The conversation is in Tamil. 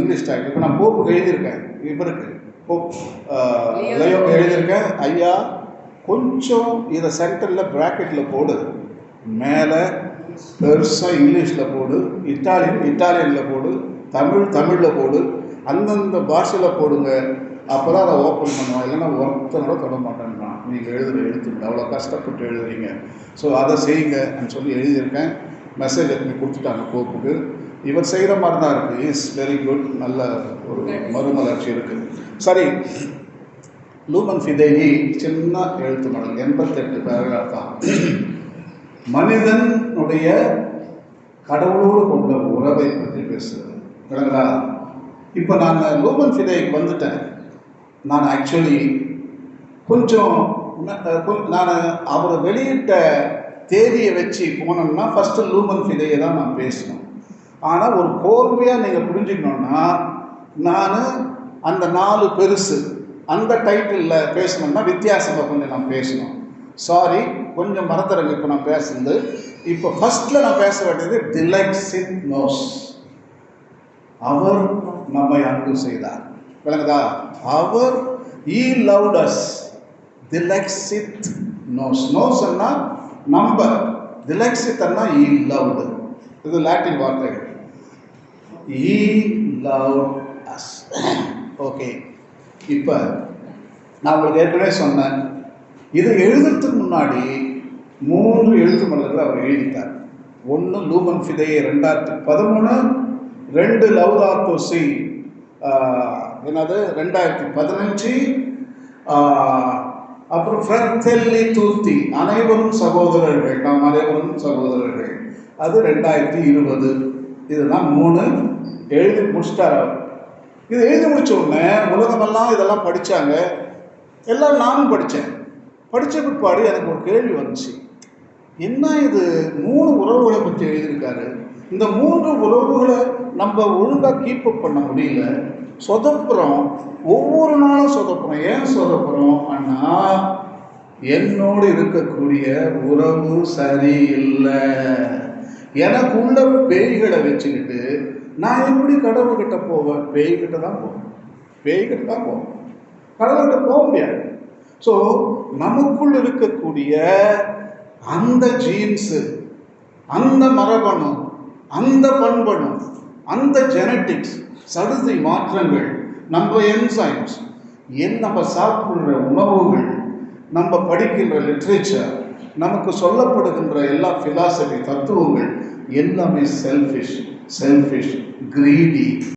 இங்கிலீஷ் டைப் இப்போ நான் போப்புக்கு எழுதியிருக்கேன். இவருக்கு போப் லயோக்கு எழுதியிருக்கேன். ஐயா கொஞ்சம் இதை சென்டரில் ப்ராக்கெட்டில் போடு. மேலே பெருசாக இங்கிலீஷில் போடு. இட்டாலியன் இட்டாலியனில் போடு. தமிழ் தமிழில் போடு. அந்தந்த பாஷையில் போடுங்க. அப்போ தான் அதை ஓப்பன் பண்ணுவான். இல்லைன்னா ஒருத்தனோட தொட மாட்டேன்றான். நீங்கள் எழுதுகிற எழுத்துக்கள் அவ்வளோ கஷ்டப்பட்டு எழுதுறீங்க. ஸோ அதை செய்யுங்கன்னு சொல்லி எழுதியிருக்கேன். மெசேஜ் எடுத்து கொடுத்துட்டாங்க கோப்புக்கு இவர் செய்கிற மாதிரி தான் இருக்குது இஸ் வெரி குட் நல்ல ஒரு மறுமலர்ச்சி இருக்குது சரி. லூமன் ஃபிதேயி சின்ன எழுத்து மடல் எண்பத்தெட்டு பேராக தான் மனிதனுடைய கடவுளோடு கொண்ட உறவை பற்றி பேசுகிறது விளங்குதா? இப்போ நான் லூமன் ஃபிதேக்கு வந்துட்டேன். நான் ஆக்சுவலி கொஞ்சம் நான் அவர் வெளியிட்ட தேதியை வச்சு போனோம்னா ஃபஸ்ட்டு லூமன் ஃபிதையை தான் நான் பேசணும். ஆனால் ஒரு கோர்வையாக நீங்கள் புரிஞ்சுக்கணுன்னா நான் அந்த நாலு பெருசு அந்த டைட்டிலில் பேசணும்னா வித்தியாசமாக கொஞ்சம் நான் பேசணும். சாரி கொஞ்சம் மறந்துடுங்க இப்போ நான் பேசுனது இப்போ ஃபஸ்ட்டில் நான் பேச வேண்டியது டிலைக்ஸிட் நோஸ் அவர் நம்மை அன்பு செய்தார். விளங்குதா? அவர் ஈ லவ்ட் அஸ் டிலெக்ஸித் நோஸ் நோஸ்ன்னா நம்பர். டிலெக்ஸித்னா ஈ லவ்டு இது லாட்டின் வார்த்தைகள். ஈ லவ் அஸ் ஓகே இப்போ நான் உங்களுக்கு ஏற்கனவே சொன்னேன். இதை எழுதுறதுக்கு முன்னாடி மூன்று எழுத்து மலர்கள் அவர் எழுதிட்டார். ஒன்று லூமன் ஃபிதையை ரெண்டாயிரத்தி பதிமூணு ரெண்டு லவ்தாத்தோ சி என்னது? ரெண்டாயிரத்தி பதினஞ்சு அப்புறம் ஃப்ரெத்தெல்லி தூத்தி அனைவரும் சகோதரர்கள் நாம் அனைவரும் சகோதரர்கள். அது ரெண்டாயிரத்தி இருபது. இதுதான் மூணு எழுதி முடிச்சிட்டார் அவர். இது எழுதி முடிச்ச உடனே உலகமெல்லாம் இதெல்லாம் படித்தாங்க எல்லாம் நானும் படித்தேன் படித்த பிற்பாடு எனக்கு ஒரு கேள்வி வந்துச்சு. என்ன இது மூணு உறவுகளை பற்றி எழுதியிருக்காரு? இந்த மூன்று உறவுகளை நம்ம ஒழுங்காக கீப்பப் பண்ண முடியல. சொதப்புறோம். ஒவ்வொரு நாளும் சொதப்புறோம். ஏன் சொதப்புறோம்? அண்ணா என்னோடு இருக்கக்கூடிய உறவு சரியில்லை. எனக்குள்ள பேய்களை வச்சுக்கிட்டு நான் எப்படி கடவுள்கிட்ட போவேன்? பேய்கிட்ட தான் போவேன். பேய்கிட்ட தான் போவேன். கடவுள்கிட்ட போக முடியாது. ஸோ நமக்குள் இருக்கக்கூடிய அந்த ஜீன்ஸு அந்த மரபணு அந்த பண்பணு அந்த ஜெனட்டிக்ஸ் சடுதி மாற்றங்கள் நம்ம என்சைம்ஸ் என் நம்ம சாப்பிட்ற உணவுகள் நம்ம படிக்கின்ற லிட்ரேச்சர் நமக்கு சொல்லப்படுகின்ற எல்லா ஃபிலாசபி தத்துவங்கள் எல்லாமே செல்ஃபிஷ் செல்ஃபிஷ் கிரீடி